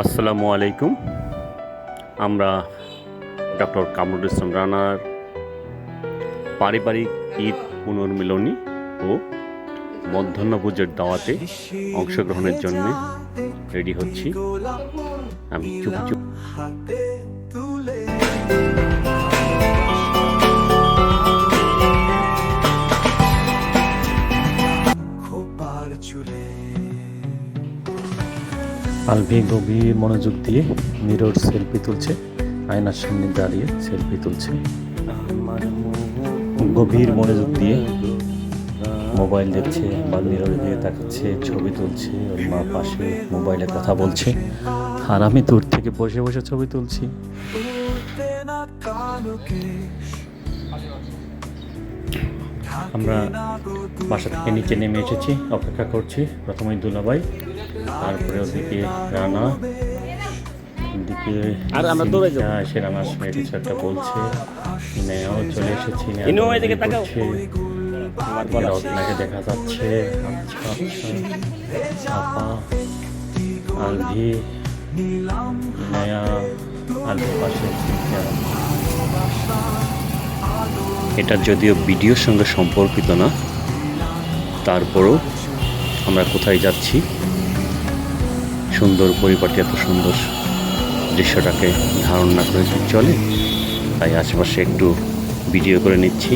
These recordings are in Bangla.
আসসালামু আলাইকুম। আমরা ডক্টর কামরুল ইসলাম রানার পারিবারিক ঈদ পুনর্মিলনী ও মধ্যাহ্ন ভোজের দাওয়াতে অংশগ্রহণের জন্য রেডি হচ্ছি। আমি চুপ চুপ। হাতে তুলে আলভি গভীর মনোযোগ দিয়ে মিরর সেলফি তুলছে, আয়নার সামনে দাঁড়িয়ে সেলফি তুলছে। গভীর মনোযোগ দিয়ে মোবাইল দেখছে বা মিররে দিয়ে তাকাচ্ছে, ছবি তুলছে, ওর মা পাশে মোবাইলে কথা বলছে। আর আমি দূর থেকে বসে বসে ছবি তুলছি। আমরা বাসা থেকে নিচে নেমে এসেছি, অপেক্ষা করছি প্রথমেই দুলাভাই। তারপরে ওদিকে রানা আর আমরা দৌড়ে যাব। সে রানার সঙ্গে কিছু একটা বলছে নেয়াও চলে এসেছি এদিকে তাকাচ্ছে আপনাকে দেখা যাচ্ছে আচ্ছা আচ্ছা আপা আলভি নেয়া আলভির পাশে এটা যদিও ভিডিওর সঙ্গে সম্পর্কিত না তারপরও আমরা কোথায় যাচ্ছি? সুন্দর পরিপাটি এত সুন্দর দৃশ্যটাকে ধারণ না করে চলে? তাই আশেপাশে একটু ভিডিও করে নিচ্ছি।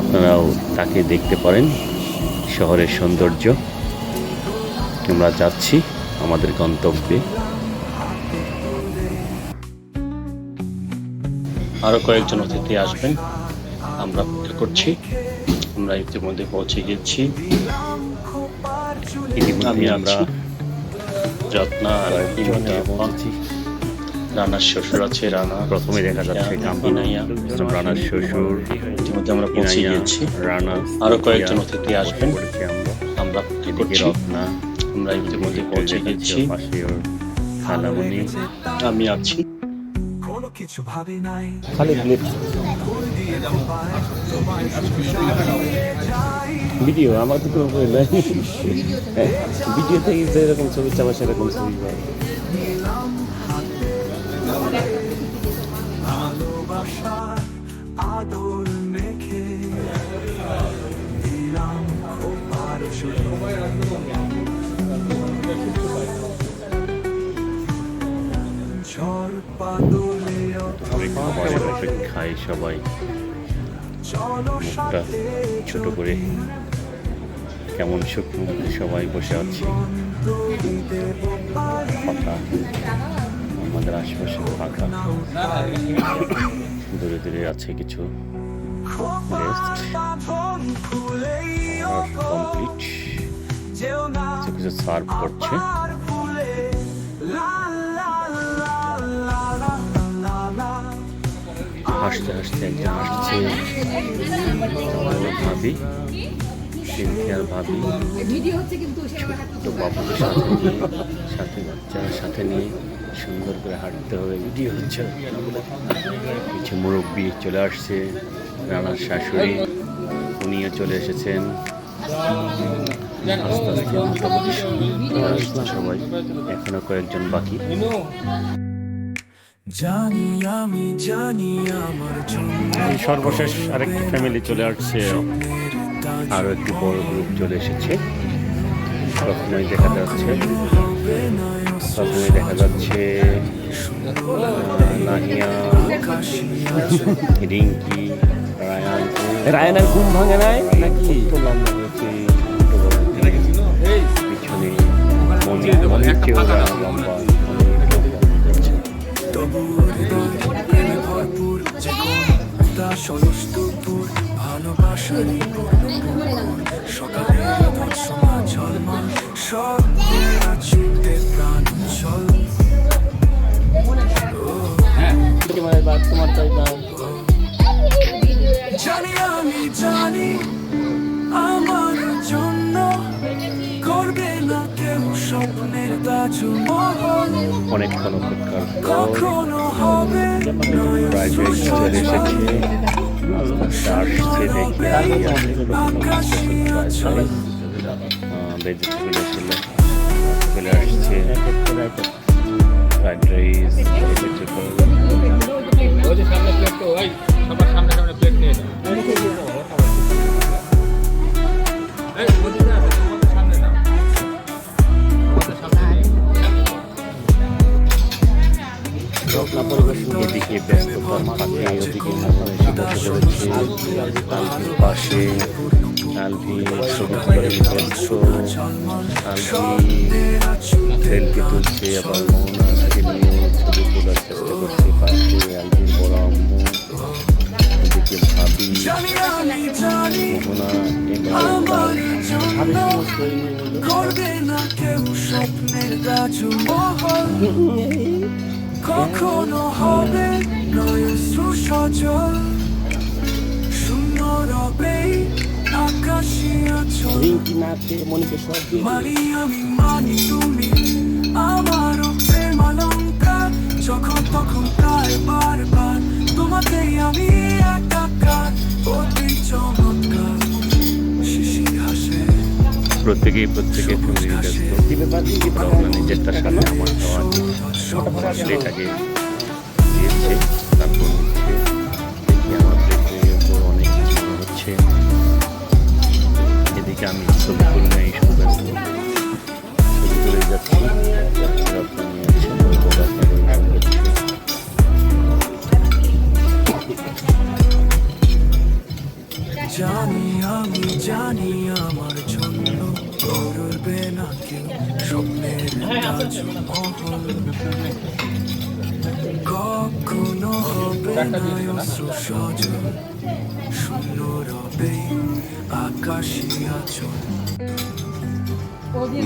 আপনারাও তাকে দেখতে পারেন শহরের সৌন্দর্য। আমরা যাচ্ছি আমাদের গন্তব্যে। আরও কয়েকজন অতিথি আসবেন। আমরা অপেক্ষা করছি। আমরা ইতিমধ্যে পৌঁছে গেছি। ইতিমধ্যে আমরা যত্না আর রানার শ্বশুর আছে রানা। প্রথমে দেখা যাচ্ছে গাম্বিনাইয়া রানার শ্বশুর ইতিমধ্যে আমরা পৌঁছে গিয়েছি। রানা আরও কয়েকজন অতিথি আসবেন। আমরা। অপেক্ষা করছি? রত্না আমরা ইতিমধ্যে পৌঁছে গেছি আমি আছি। কিছু ভাবি নাই। খালি ভিডিও, আমার তো কোনো ভিডিও থেকে যেরকম ছবি চাওয়া সেরকম ছবি পাই। অপেক্ষায় সবাই মুখটা ছোট করে কেমন মুখে সবাই বসে আছে। ফাঁকা, আমাদের আশেপাশে ফাঁকা। দূরে দূরে আছে কিছু কমপ্লিট কিছু সার্ভ করছে। হাসতে হাসতে একজন আসছে। ভাবি, সিনথিয়ার ভাবি তো বাবুকে সাথে নিয়ে, সাথে বাচ্চার সাথে নিয়ে সুন্দর করে হাঁটতে হবে ভিডিও হচ্ছে। কিছু মুরব্বী চলে আসছে রানার শাশুড়ি, উনিও চলে এসেছেন। আস্তে আস্তে মোটামুটি সবাই, এখনও কয়েকজন বাকি। সর্বশেষ আরেকটি ফ্যামিলি চলে আসছে। আরও একটি বড় গ্রুপ চলে এসেছে। প্রথমেই দেখা যাচ্ছে। প্রথমে দেখা যাচ্ছে নাহিয়া রিঙ্কি রায়ান। রায়নার ঘুম ভাঙে নাই নাকি? লম্বা হয়েছে পিছনে মনি অনেক লম্বা। ভরপুর যে কোনটা সরস্তুপুর ভালোবাসারই সকালে সময় ঝলমল স্বপ্নের আছিতে প্রাণ চল জানি আমি জানি আমার জন্য করবে না কেউ স্বপ্নের তাজমহল অনেকক্ষণ অপেক্ষার প্রায় চলে এসেছে আসছে দেখে আমি আকাশিয়া চল আসছে। ফ্রাইড রাইস ভেজিটেবল সামনে প্লেট তো ওই সবার সামনে সামনে প্লেট নিয়ে এদিকে ব্যস্ততার ফাঁকে ওদিকে আলভির পাশে আলভি ছবি তুলে ওদিকে ভাবি মোহনা করবে না কেউ স্বপ্নের গাছু কখনো হবে নয় সুসজল শূন্য রবে আকাশে আচল মানি আমি মানি তুমি। আমারও প্রেম অলঙ্কার যখন তখন বারবার। আমি একাকার অতি চমৎকার। প্রত্যেকেই প্রত্যেকে ফ্যামিলি ব্যস্ত। নিজেরটার সাথে আমার খাওয়া প্লেটাকে দিয়েছে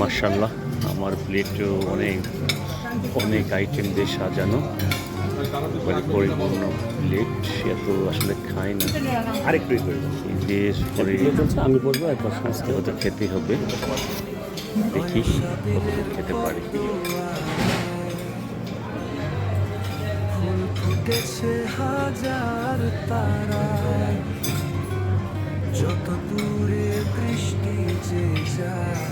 মার্শাল্লাহ আমার প্লেটও অনেক অনেক আইটেম দিয়ে সাজানো। পরিপূর্ণ প্লেট সে তো আসলে খায় না। আরেকটু এই যে পরে আমি বলব একবার সমস্ত হয়তো খেতে হবে। দেখি খেতে পারি। ফুটেছে হাজার তারায়। যত দূরে বৃষ্টি যে যায়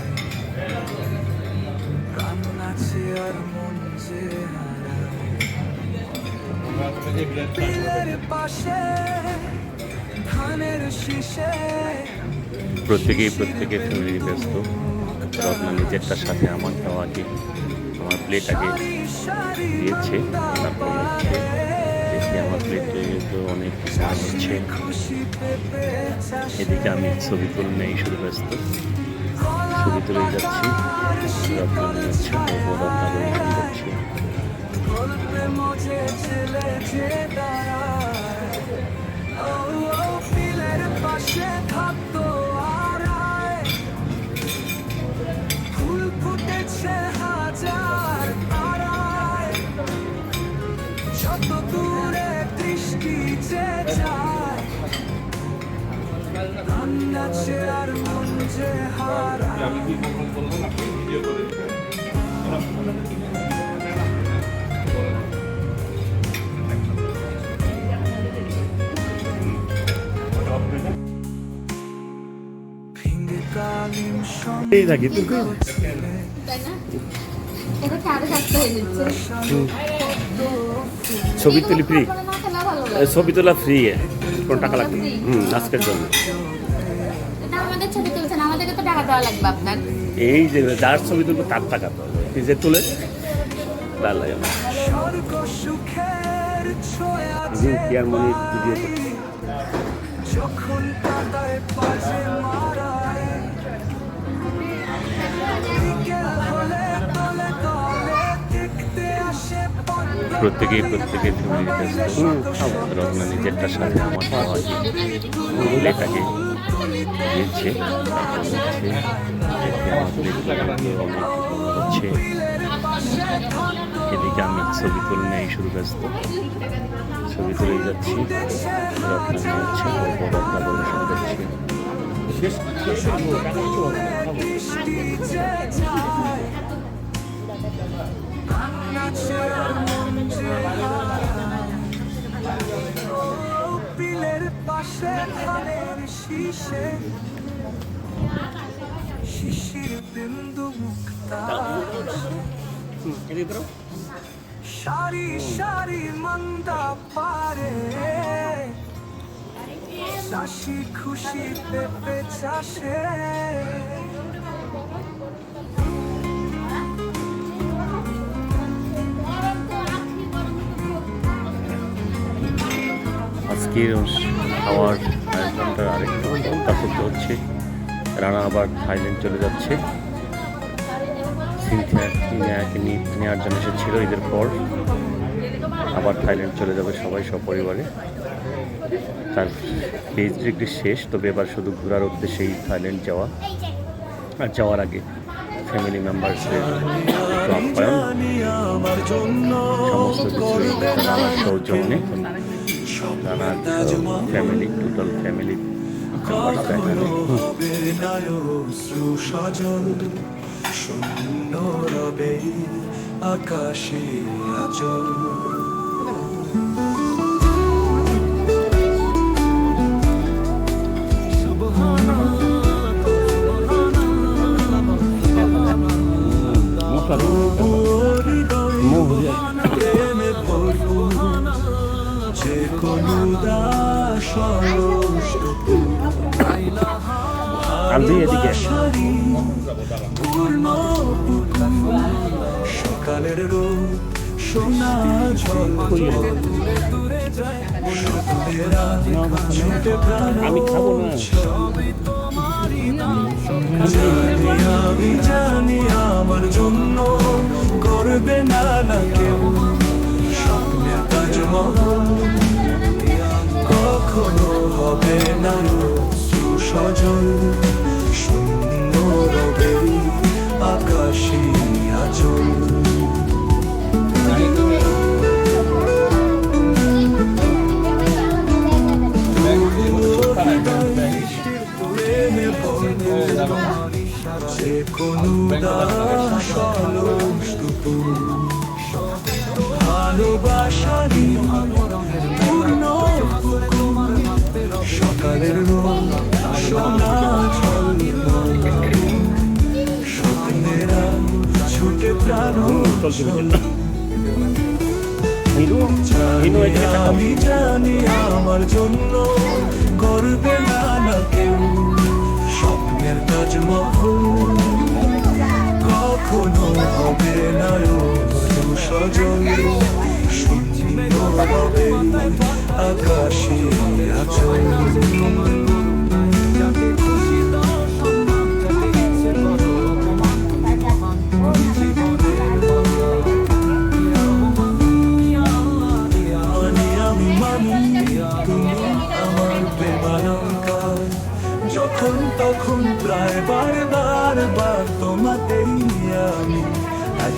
নাচে আর মন যে বিলের পাশে ধানের শীষে প্রত্যেকেই প্রত্যেকে ফ্যামিলি ব্যস্ত। রত্না নিজেরটার সাথে আমার খাওয়াকে আমার প্লেটাকে দিয়েছে। তারপর প্লেটে তো অনেক কিছু হচ্ছে এদিকে আমি ছবি তুলে নেই, শুধু ব্যস্ত। ছবি তুলে যাচ্ছি। যাচ্ছি আর মন যে ছবি তুলি ফ্রি ছবি তোলা ফ্রি কোনো টাকা লাগবে। হুম আজকের জন্য। ছবি তুলছেন আমাদেরকে তো টাকা দেওয়া লাগবে আপনার। এই যে যার ছবি তুলবো তার টাকা তো এই যে তুলে। লাগে মনি ভিডিও যখন মারায় প্রত্যেকেই প্রত্যেকে ফ্যামিলি ব্যস্ত রত্না নিজেরটার সাথে আমার প্লেটাকে দিয়েছে। হচ্ছে এদিকে আমি ছবি তুলে নেই শুধু ব্যস্ত। ছবি তুলে যাচ্ছি। হচ্ছে শুরু শীষে শিশির বিন্দু মুক্তা। সারি সারি মন্দা পারে। চাষি খুশি পেপে চাষে। আজকের খাওয়ার আয়োজনটা আরেকটু করতে হচ্ছে রানা আবার থাইল্যান্ড চলে যাচ্ছে। নেওয়ার জন্য এসেছিল ঈদের পর। আবার থাইল্যান্ড চলে যাবে সবাই সপরিবারে তার পেজ ডিগ্রি শেষ, তবে এবার শুধু ঘোরার উদ্দেশ্যেই থাইল্যান্ড যাওয়া। আর যাওয়ার আগে ফ্যামিলি মেম্বার্সের আপ্যায়ন। সমস্ত রানার ফ্যামিলি টোটাল ফ্যামিলি রবে আকাশে আচল এদিকে সকালের রোদ সোনা আমি খাব না। জানি আমি জানি আমার জন্য করবে না না কেউ। স্বপ্নের তাজমহল কখনো হবে না সুসজল রবে আকাশে আচল। যে কোনো দাস অলসটুকু ভালোবাসারি হিরু আমি জানি আমার জন্য করবে না কেউ। স্বপ্নের তাজমহল কখনো হবে না সজল শূন্য হবে আকাশে আচল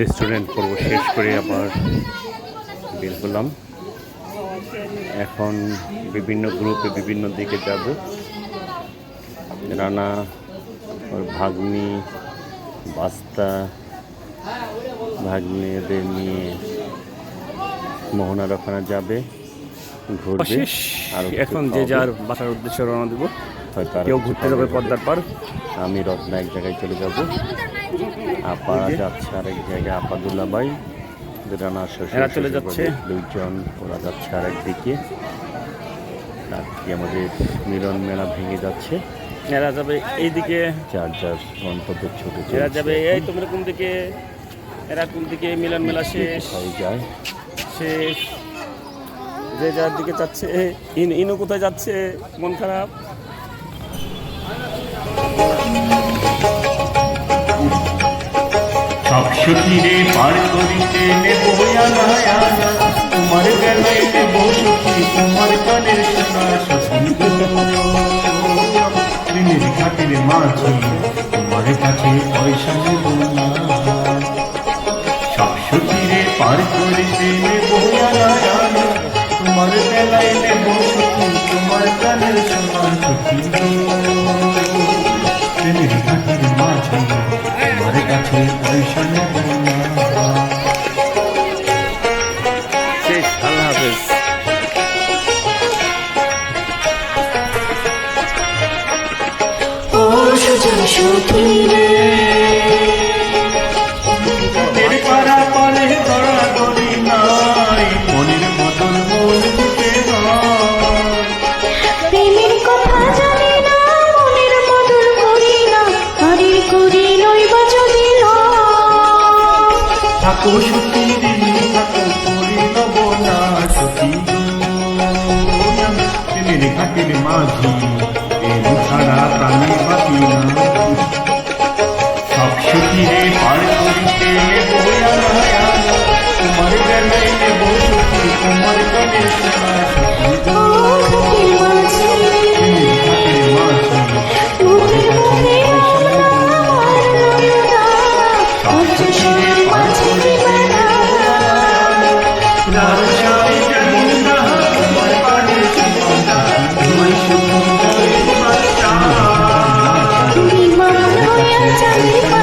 রেস্টুরেন্ট পর্ব শেষ করে আবার বের হলাম। এখন বিভিন্ন গ্রুপে বিভিন্ন দিকে যাব। রানা ওর ভাগ্নি বাস্তা ভাগ্নিদের নিয়ে মোহনার ওখানে যাবে ঘুরবে। আর এখন যে যার বাসার উদ্দেশ্যে রওনা দিব। কেউ ঘুরতে যাবে পদ্মার পার আমি রত্না এক জায়গায় চলে যাব। আপা যাচ্ছে আরেক জায়গায় আপা দুলাবাই। রানা শ্বশুর এরা চলে যাচ্ছে। দুইজন ওরা যাচ্ছে আরেক দিকে। আজকে আমাদের মিলন মেলা ভেঙে যাচ্ছে। এরা যাবে এইদিকে। যার যার গন্তব্যে ছুটে এরা। যাবে এই তোমরা কোন দিকে? এরা কোন দিকে? মিলন মেলা শেষ। কোথায় যায়? শেষ। যে যার দিকে যাচ্ছে ইন ইনু কোথায় যাচ্ছে? মন খারাপ? সব সখীরে পার করিতে নেব আনা আনা তোমার বেলায় নেব সখী তোমার কানের শোনা সখী ঘাটের মাঝি তোমার কাছে পয়সা নেব না। সব পার করে দিলে তোমার বেলায় নেব তোমার কানের সমান মাঝি তোমার কাছে পয়সা নেব তেরে ঘাটের মাঝি Jadi.